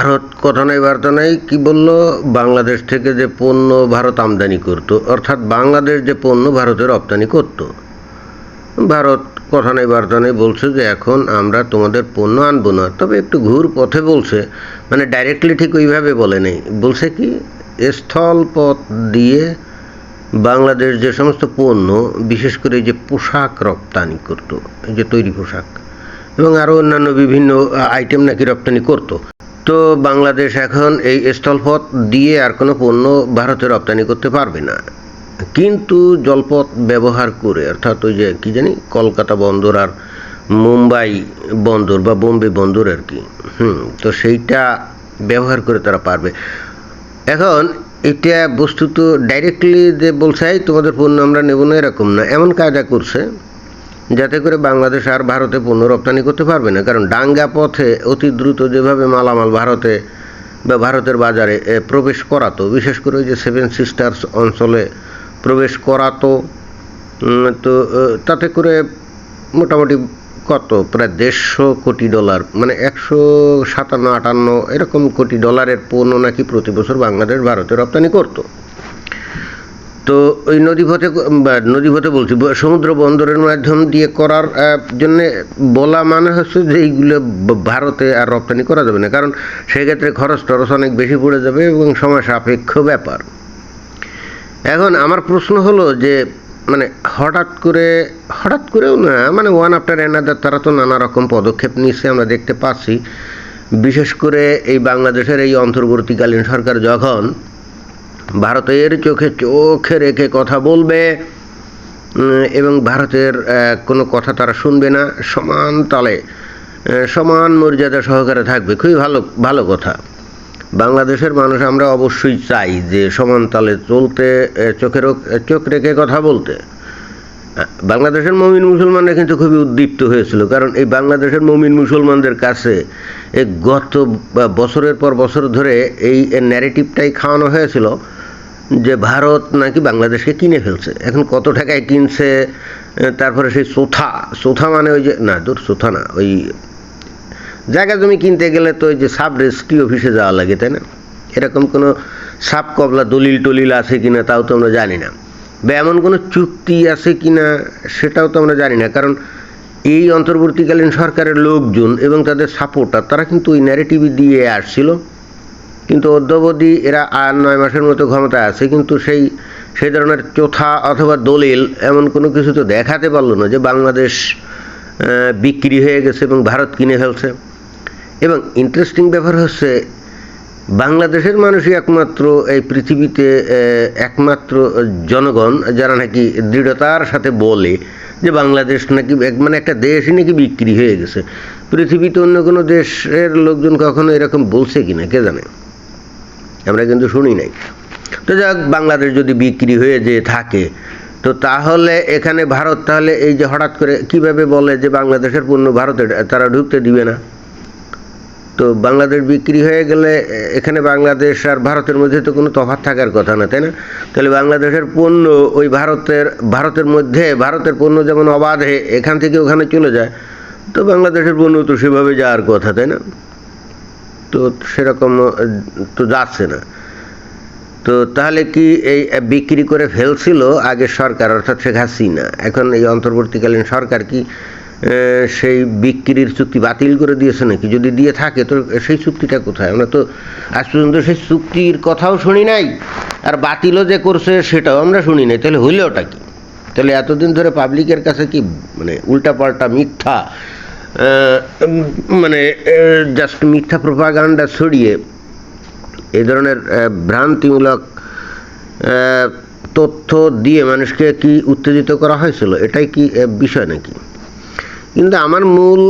ভারত কথা নাই, বার্তা নাই, কি বলল? বাংলাদেশ থেকে যে পণ্য ভারত আমদানি করতো, অর্থাৎ বাংলাদেশ যে পণ্য ভারতে রপ্তানি করতো। ভারত কথা নেই, বার্তা নেই, বলছে যে এখন আমরা তোমাদের পণ্য আনব না। তবে একটু ঘুর পথে বলছে মানে ডাইরেক্টলি ঠিক ওইভাবে বলে নেই। বলছে কি, স্থল পথ দিয়ে বাংলাদেশ যে সমস্ত পণ্য, বিশেষ করে যে পোশাক রপ্তানি করতো, এই যে তৈরি পোশাক, এবং আরও অন্যান্য বিভিন্ন আইটেম নাকি রপ্তানি করতো। তো বাংলাদেশ এখন এই স্থলপথ দিয়ে আর কোনো পণ্য ভারতে রপ্তানি করতে পারবে না। কিন্তু জলপথ ব্যবহার করে, অর্থাৎ ওই যে কী জানি, কলকাতা বন্দর আর মুম্বাই বন্দর বা বোম্বে বন্দর আর কি, হুম, তো সেইটা ব্যবহার করে তারা পারবে। এখন এটা বস্তুত ডাইরেক্টলি যে বলছে তোমাদের পণ্য আমরা নেব না, এরকম না। এমন কায়দা করছে যাতে করে বাংলাদেশ আর ভারতে পণ্য রপ্তানি করতে পারবে না। কারণ ডাঙ্গা পথে অতি দ্রুত যেভাবে মালামাল ভারতে বা ভারতের বাজারে প্রবেশ করাতো, বিশেষ করে ওই যে সেভেন সিস্টার্স অঞ্চলে প্রবেশ করাতো তো তাতে করে মোটামুটি কত? প্রায় দেড়শো কোটি ডলার মানে একশো সাতান্ন আটান্ন এরকম কোটি ডলারের পণ্য নাকি প্রতি বছর বাংলাদেশ ভারতে রপ্তানি করতো। তো ওই নদীপথে নদীপথে বলছি সমুদ্র বন্দরের মাধ্যম দিয়ে করার জন্য বলা মানে হচ্ছে যে এইগুলো ভারতে আর রপ্তানি করা যাবে না। কারণ সেক্ষেত্রে খরচ টরচ অনেক বেশি পড়ে যাবে এবং সময় সাপেক্ষ ব্যাপার। এখন আমার প্রশ্ন হলো যে মানে হঠাৎ করে, হঠাৎ করেও না মানে ওয়ান আফটার অ্যানাদার তারা তো নানা রকম পদক্ষেপ নিচ্ছে, আমরা দেখতে পাচ্ছি। বিশেষ করে এই বাংলাদেশের এই অন্তর্বর্তীকালীন সরকার যখন ভারতের চোখে চোখে রেখে কথা বলবে এবং ভারতের কোনো কথা তারা শুনবে না। সমান তালে সমান মর্যাদা সহকারে থাকবে। খুবই ভালো ভালো কথা। বাংলাদেশের মানুষ আমরা অবশ্যই চাই যে সমান তালে চলতে চোখের চোখ রেখে কথা বলতে। বাংলাদেশের মমিন মুসলমানরা কিন্তু খুবই উদ্দীপ্ত হয়েছিল, কারণ এই বাংলাদেশের মমিন মুসলমানদের কাছে এই গত বছরের পর বছর ধরে এই ন্যারেটিভটাই খাওয়ানো হয়েছিল। যে ভারত নাকি বাংলাদেশকে কিনে ফেলছে। এখন কত টাকায় কিনছে তারপরে সেই সোথা সোথা মানে ওই যে, না, দূর, সোথা না, ওই জায়গা জমি কিনতে গেলে তো ওই যে সাব রেজিস্ট্রি অফিসে যাওয়া লাগে, তাই না? এরকম কোনো সাপ কবলা দলিল টলিল আছে কি না তাও তো আমরা জানি না। বা এমন কোনো চুক্তি আছে কি না সেটাও তো আমরা জানি না, কারণ এই অন্তর্বর্তীকালীন সরকারের লোকজন এবং তাদের সাপোর্টার, তারা কিন্তু ওই ন্যারেটিভ দিয়ে আসছিল। কিন্তু অদ্যাবধি এরা আর নয় মাসের মতো ক্ষমতায় আছে, কিন্তু সেই সেই ধরনের চোথা অথবা দলিল এমন কোনো কিছু তো দেখাতে পারল না যে বাংলাদেশ বিক্রি হয়ে গেছে এবং ভারত কিনে ফেলছে। এবং ইন্টারেস্টিং ব্যাপার হচ্ছে, বাংলাদেশের মানুষই একমাত্র এই পৃথিবীতে একমাত্র জনগণ যারা নাকি দৃঢ়তার সাথে বলে যে বাংলাদেশ নাকি মানে একটা দেশই নাকি বিক্রি হয়ে গেছে। পৃথিবীতে অন্য কোনো দেশের লোকজন কখনো এরকম বলছে কিনা, কে জানে? আমরা কিন্তু শুনি নাই। তো যাক, বাংলাদেশ যদি বিক্রি হয়ে যে থাকে, তো তাহলে এখানে ভারত, তাহলে এই যে হঠাৎ করে কীভাবে বলে যে বাংলাদেশের পণ্য ভারতে তারা ঢুকতে দিবে না? তো বাংলাদেশ বিক্রি হয়ে গেলে এখানে বাংলাদেশ আর ভারতের মধ্যে তো কোনো তফাৎ থাকার কথা না, তাই না? তাহলে বাংলাদেশের পণ্য ওই ভারতের ভারতের মধ্যে, ভারতের পণ্য যেমন অবাধে এখান থেকে ওখানে চলে যায়, তো বাংলাদেশের পণ্য তো সেভাবে যাওয়ার কথা, তাই না? তো সেরকম তো যাচ্ছে না। তো তাহলে কি এই বিক্রি করে ফেলছিল আগে সরকার, অর্থাৎ শেখ হাসিনা। এখন এই অন্তর্বর্তীকালীন সরকার কি সেই বিক্রির চুক্তি বাতিল করে দিয়েছে নাকি? যদি দিয়ে থাকে, তো সেই চুক্তিটা কোথায়? আমরা তো আজ পর্যন্ত সেই চুক্তির কথাও শুনি নাই, আর বাতিলও যে করছে সেটাও আমরা শুনি নাই। তাহলে হইলে ওটা কি? তাহলে এতদিন ধরে পাবলিকের কাছে কি মানে উল্টাপাল্টা মিথ্যা মানে জাস্ট মিথ্যা প্রপাগান্ডা ছড়িয়ে এই ধরনের ভ্রান্তিমূলক তথ্য দিয়ে মানুষকে কি উত্তেজিত করা হয়েছিল? এটাই কি বিষয় নাকি? কিন্তু আমার মূল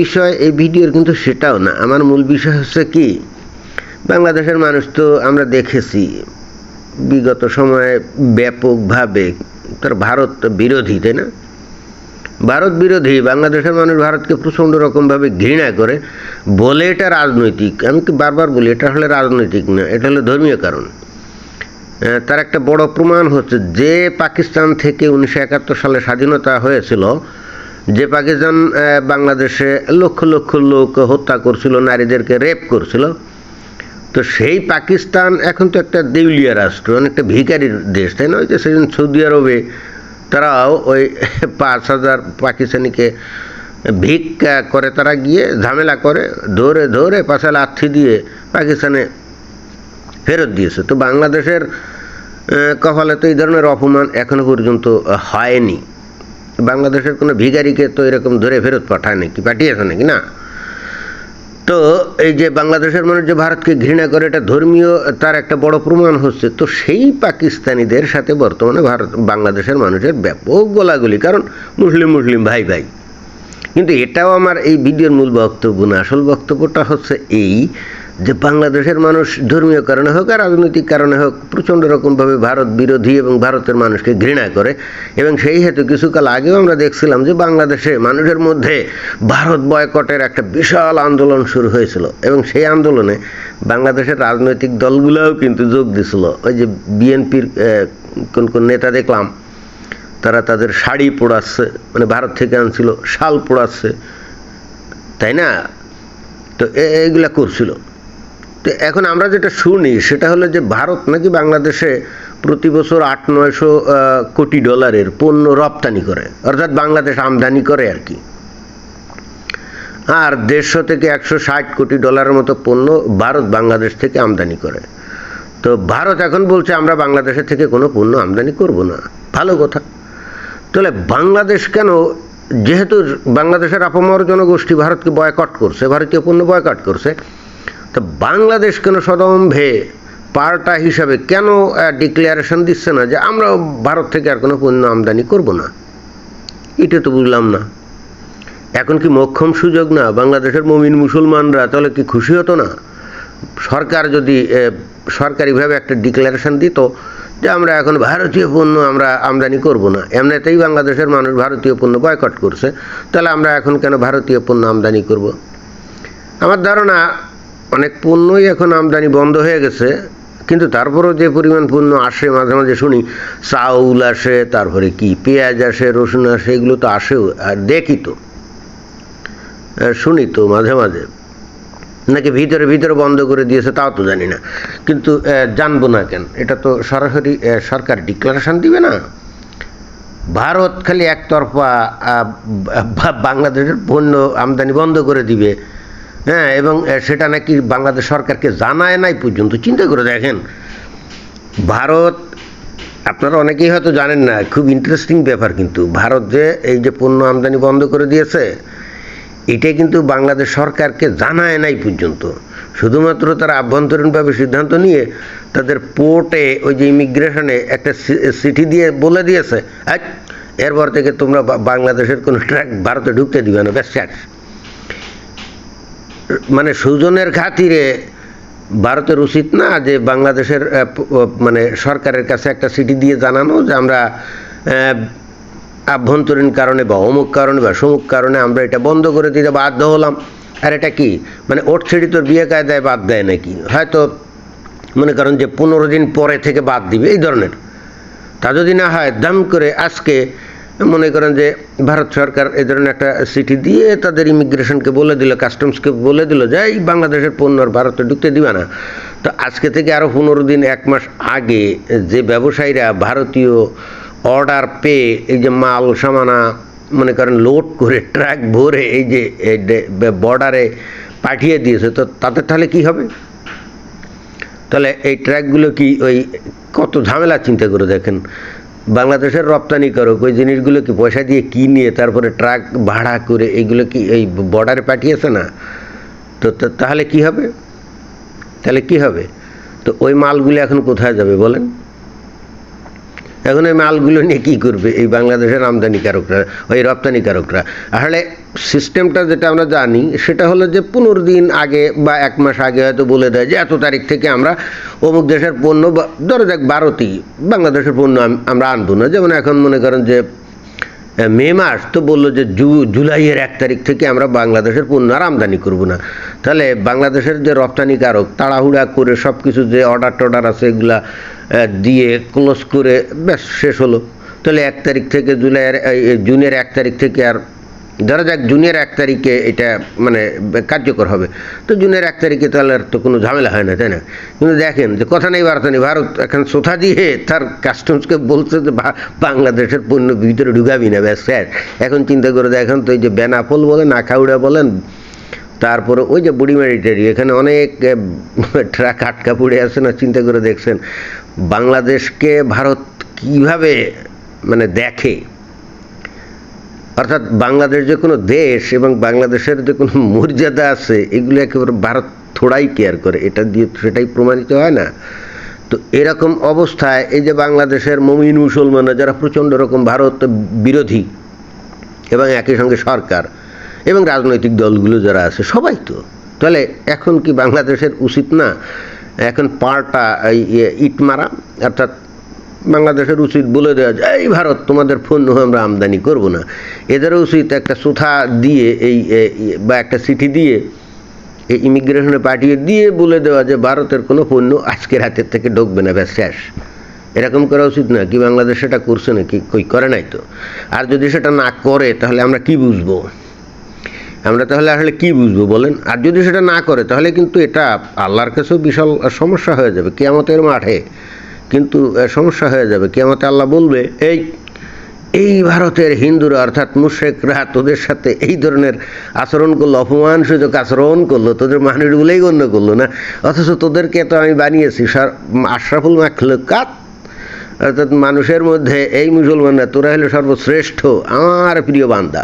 বিষয় এই ভিডিওর কিন্তু সেটাও না। আমার মূল বিষয় হচ্ছে কি, বাংলাদেশের মানুষ তো আমরা দেখেছি, বিগত সময়ে ব্যাপকভাবে, তার ভারত বিরোধী, তাই না? ভারত বিরোধী, বাংলাদেশের মানুষ ভারতকে প্রচণ্ড রকমভাবে ঘৃণা করে, বলে এটা রাজনৈতিক। আমি কি বারবার বলি, এটা হলে রাজনৈতিক না, এটা হলো ধর্মীয় কারণ। তার একটা বড় প্রমাণ হচ্ছে, যে পাকিস্তান থেকে উনিশশো একাত্তর সালে স্বাধীনতা হয়েছিল, যে পাকিস্তান বাংলাদেশে লক্ষ লক্ষ লোক হত্যা করছিল, নারীদেরকে রেপ করছিল, তো সেই পাকিস্তান এখন তো একটা দেউলিয়া রাষ্ট্র, অনেকটা ভিকারির দেশ, তাই না? ওই যে সেদিন সৌদি আরবে তারাও ওই পাঁচ হাজার পাকিস্তানিকে ভিক্ষা করে, তারা গিয়ে ঝামেলা করে, ধরে ধরে পাশে লাথি দিয়ে পাকিস্তানে ফেরত দিয়েছে। তো বাংলাদেশের কপালে তো এই ধরনের অপমান এখনও পর্যন্ত হয়নি। বাংলাদেশের কোনো ভিখারিকে তো এরকম ধরে ফেরত পাঠায় নাকি পাঠিয়েছে নাকি? না। তো এই যে বাংলাদেশের মানুষ যে ভারতকে ঘৃণা করে, এটা ধর্মীয়, তার একটা বড় প্রমাণ হচ্ছে। তো সেই পাকিস্তানিদের সাথে বর্তমানে ভারত, বাংলাদেশের মানুষের ব্যাপক গোলাগুলি। কারণ মুসলিম মুসলিম, ভাই ভাই। কিন্তু এটাও আমার এই ভিডিওর মূল বক্তব্য না। আসল বক্তব্যটা হচ্ছে এই যে বাংলাদেশের মানুষ ধর্মীয় কারণে হোক আর রাজনৈতিক কারণে হোক, প্রচণ্ড রকমভাবে ভারত বিরোধী এবং ভারতের মানুষকে ঘৃণা করে এবং সেই হেতু কিছুকাল আগেও আমরা দেখছিলাম যে বাংলাদেশে মানুষের মধ্যে ভারত বয়কটের একটা বিশাল আন্দোলন শুরু হয়েছিল এবং সেই আন্দোলনে বাংলাদেশের রাজনৈতিক দলগুলোও কিন্তু যোগ দিছিল। ওই যে বিএনপির কোন কোন নেতা দেখলাম, তারা তাদের শাড়ি পোড়াচ্ছে মানে ভারত থেকে আনছিল, শাল পোড়াচ্ছে, তাই না? তো এ- এইগুলা করছিল। তো এখন আমরা যেটা শুনি, সেটা হলো যে ভারত নাকি বাংলাদেশে প্রতি বছর আট, নয়শো কোটি ডলারের পণ্য রপ্তানি করে। অর্থাৎ বাংলাদেশ আমদানি করে আর কি। আর দেড়শো থেকে একশো ষাট কোটি ডলারের মতো পণ্য ভারত বাংলাদেশ থেকে আমদানি করে। তো ভারত এখন বলছে, আমরা বাংলাদেশের থেকে কোনো পণ্য আমদানি করব না। ভালো কথা। তাহলে বাংলাদেশ কেন, যেহেতু বাংলাদেশের আপামর জনগোষ্ঠী ভারতকে বয়কট করছে, ভারতীয় পণ্য বয়কট করছে তো বাংলাদেশ কেন সদম্ভে? পাল্টা হিসাবে কেন ডিক্লারেশন দিচ্ছে না যে আমরা ভারত থেকে আর কোনো পণ্য আমদানি করব না? এটা তো বুঝলাম না। এখন কি মক্ষম সুযোগ না? বাংলাদেশের মমিন মুসলমানরা তাহলে কি খুশি হতো না? সরকার যদি সরকারিভাবে একটা ডিক্লারেশন দিত যে আমরা এখন ভারতীয় পণ্য আমরা আমদানি করব না, এমনিতেই বাংলাদেশের মানুষ ভারতীয় পণ্য বয়কট করছে, তাহলে আমরা এখন কেন ভারতীয় পণ্য আমদানি করব? আমার ধারণা অনেক পণ্যই এখন আমদানি বন্ধ হয়ে গেছে, কিন্তু তারপরেও যে পরিমাণ পণ্য আসে মাঝে মাঝে শুনি, চাউল আসে, তারপরে কি, পেঁয়াজ আসে, রসুন আসে, এগুলো তো আসেও, আর দেখি তো। শুনি তো মাঝে মাঝে। নাকি ভিতরে ভিতরে বন্ধ করে দিয়েছে তাও তো জানি না। কিন্তু জানব না কেন, এটা তো সরাসরি সরকার ডিক্লারেশন দিবে না। ভারত খালি একতরফা বাংলাদেশের পণ্য আমদানি বন্ধ করে দিবে। হ্যাঁ এবং সেটা নাকি বাংলাদেশ সরকারকে জানায় নাই পর্যন্ত। চিন্তা করে দেখেন ভারত আপনারা অনেকেই হয়তো জানেন না খুব ইন্টারেস্টিং ব্যাপার কিন্তু। ভারত যে এই যে পণ্য আমদানি বন্ধ করে দিয়েছে এটা কিন্তু বাংলাদেশ সরকারকে জানায় নাই পর্যন্ত। শুধুমাত্র তারা আভ্যন্তরীণভাবে সিদ্ধান্ত নিয়ে তাদের পোর্টে ওই যে ইমিগ্রেশনে একটা চিঠি দিয়ে বলে দিয়েছে "আচ্ছা, এরপর থেকে তোমরা বাংলাদেশের কোনো ট্র্যাক ভারতে ঢুকতে দিবে না ব্যাস। মানে সুজনের খাতিরে ভারতের উচিত না যে বাংলাদেশের মানে সরকারের কাছে একটা সিটি দিয়ে জানানো যে আমরা আভ্যন্তরীণ কারণে বা অমুক কারণে বা সমুক কারণে আমরা এটা বন্ধ করে দিতে বাধ্য হলাম। আর এটা কি? মানে ওট ছেড়ি তোর বিয়ে কায়দায় বাদ দেয় নাকি? হয়তো মনে করেন যে পনেরো দিন পরে থেকে বাদ দিবে, এই ধরনের। তা যদি না হয়, দাম করে আজকে মনে করেন যে ভারত সরকার এ ধরনের একটা চিঠি দিয়ে তাদের ইমিগ্রেশনকে বলে দিল, কাস্টমসকে বলে দিল যে, এই বাংলাদেশের পণ্য ভারতে ঢুকতে দিবে না। তো আজকে থেকে আরও পনেরো দিন, এক মাস আগে যে ব্যবসায়ীরা ভারতীয় অর্ডার পেয়ে, এই যে মাল, সামানা, মনে করেন লোড করে, ট্রাক ভরে, এই যে বর্ডারে পাঠিয়ে দিয়েছে, তো তাতে তাহলে কি হবে? তাহলে এই ট্র্যাকগুলো কি ওই কত ঝামেলা, চিন্তা করে দেখেন। বাংলাদেশের রপ্তানিকারক ওই জিনিসগুলো কি পয়সা দিয়ে কিনে তারপরে ট্রাক ভাড়া করে এইগুলো কি এই বর্ডারে পাঠিয়েছে না? তো তাহলে কি হবে? তাহলে কি হবে? তো ওই মালগুলো এখন কোথায় যাবে বলেন? এখন এই মালগুলো নিয়ে কী করবে? এই বাংলাদেশের আমদানিকারকরা ওই রপ্তানিকারকরা আসলে সিস্টেমটা যেটা আমরা জানি, সেটা হলো যে পনেরো দিন আগে বা এক মাস আগে হয়তো বলে দেয় যে এত তারিখ থেকে আমরা অমুক দেশের পণ্য বা, ধরো দেখ বারোটি বাংলাদেশের পণ্য আমরা আনব না। যেমন এখন মনে করেন যে মে মাস তো বলল যে জু, জুলাইয়ের এক তারিখ থেকে আমরা বাংলাদেশের পণ্য আর আমদানি করব না। তাহলে বাংলাদেশের যে রপ্তানিকারক, তাড়াহুড়া করে সব কিছু যে অর্ডার টর্ডার আছে এগুলা দিয়ে ক্লোজ করে ব্যাস শেষ হলো। তাহলে এক তারিখ থেকে জুলাইয়ের জুনের এক তারিখ থেকে আর ধরা যাক জুনের এক তারিখে এটা মানে কার্যকর হবে। তো জুনের এক তারিখে তাহলে আর তো কোনো ঝামেলা হয় না, তাই না? কিন্তু দেখেন, যে কথা নেই বার্তা নেই, ভারত এখন সোথা দিয়ে তার কাস্টমসকে বলছে যে বাংলাদেশের পণ্য ভিতরে ঢুকাবি না, ব্যাস, স্যার। এখন চিন্তা করে দেখেন তো এই যে বেনাফল বলেন আখাউড়া বলেন, তারপরে ওই যে বুড়ি মেডিটারি এখানে অনেক ট্রাক আটকা পড়ে আছে না, চিন্তা করে দেখছেন। বাংলাদেশকে ভারত কীভাবে মানে দেখে? অর্থাৎ বাংলাদেশ যে কোনো দেশ এবং বাংলাদেশের যে কোনো মর্যাদা আছে, এগুলো একেবারে ভারত থোড়াই কেয়ার করে। এটা দিয়ে সেটাই প্রমাণিত হয় না। তো এরকম অবস্থায় এই যে বাংলাদেশের মমিন মুসলমানরা যারা প্রচণ্ড রকম ভারত বিরোধী এবং একই সঙ্গে সরকার এবং রাজনৈতিক দলগুলো যারা আছে, সবাই তো। তাহলে এখন কি বাংলাদেশের উচিত না এখন পাল্টা ইয়ে ইট মারা অর্থাৎ বাংলাদেশের উচিত বলে দেওয়া যায়, এই ভারত, তোমাদের পণ্য আমরা আমদানি করব না। এদেরও উচিত একটা সুথা দিয়ে এই বা একটা চিঠি দিয়ে, এই ইমিগ্রেশনে পাঠিয়ে দিয়ে বলে দেওয়া যে, ভারতের কোনো পণ্য আজকের হাতের থেকে ঢুকবে না, ব্যাস, শেষ। এরকম করা উচিত না, কি বাংলাদেশ সেটা করছে নাকি কই করে নাই তো? আর যদি সেটা না করে, তাহলে আমরা কি বুঝব? আমরা তাহলে আসলে কি বুঝব বলেন? আর যদি সেটা না করে, তাহলে কিন্তু এটা আল্লাহর কাছেও বিশাল সমস্যা হয়ে যাবে, কেয়ামতের মাঠে। কিন্তু সমস্যা হয়ে যাবে। কেয়ামতে আল্লাহ বলবে, এই এই ভারতের হিন্দুরা অর্থাৎ মুশেকরা তোদের সাথে এই ধরনের আচরণ করল, অপমানসূচক আচরণ করল, তোদের মানুষগুলোই গণ্য করল না। অথচ তোদেরকে তো আমি বানিয়েছি আশরাফুল মাখলুকাত, অর্থাৎ মানুষের মধ্যে এই মুসলমানরা, তোরা হলো সর্বশ্রেষ্ঠ, আমার প্রিয় বান্দা।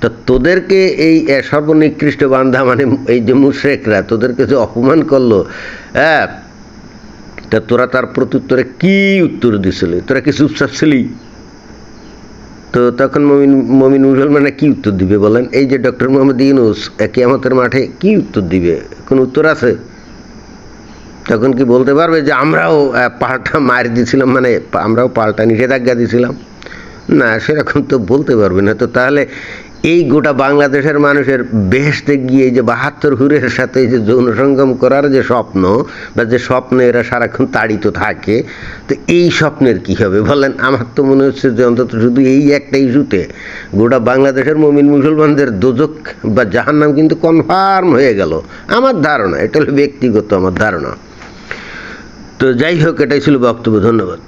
তো তোদেরকে এই সর্বনিকৃষ্ট বান্ধা মানে এই যে মুশ্রেকরা তোদেরকে যে অপমান করল হ্যাঁ তা তোরা তার প্রত্যুত্তরে কি উত্তর দিছিলি? তোরা কি চুপচাপ ছিলি? তো তখন মমিন মমিন মুসলমানরা কি উত্তর দিবে বলেন? এই যে ডক্টর মোহাম্মদ ইউনুস কেয়ামতের মাঠে কি উত্তর দিবে? কোন উত্তর আছে? তখন কি বলতে পারবে যে আমরাও পাল্টা মার দিয়েছিলাম মানে আমরাও পাল্টা নিষেধাজ্ঞা দিয়েছিলাম না, সেরকম তো বলতে পারবে না। তো তাহলে এই গোটা বাংলাদেশের মানুষের বেহেস্তে গিয়ে যে বাহাত্তর হুরের সাথে যে যৌন সঙ্গম করার যে স্বপ্ন বা যে স্বপ্নে এরা সারাক্ষণ তাড়িত থাকে, তো এই স্বপ্নের কি হবে বলেন? আমার তো মনে হচ্ছে যে অন্তত শুধু এই একটা ইস্যুতে গোটা বাংলাদেশের মমিন মুসলমানদের দোজক বা জাহান্নাম কিন্তু কনফার্ম হয়ে গেল। আমার ধারণা, এটা হলো ব্যক্তিগত আমার ধারণা। তো যাই হোক, এটাই ছিল বক্তব্য, ধন্যবাদ।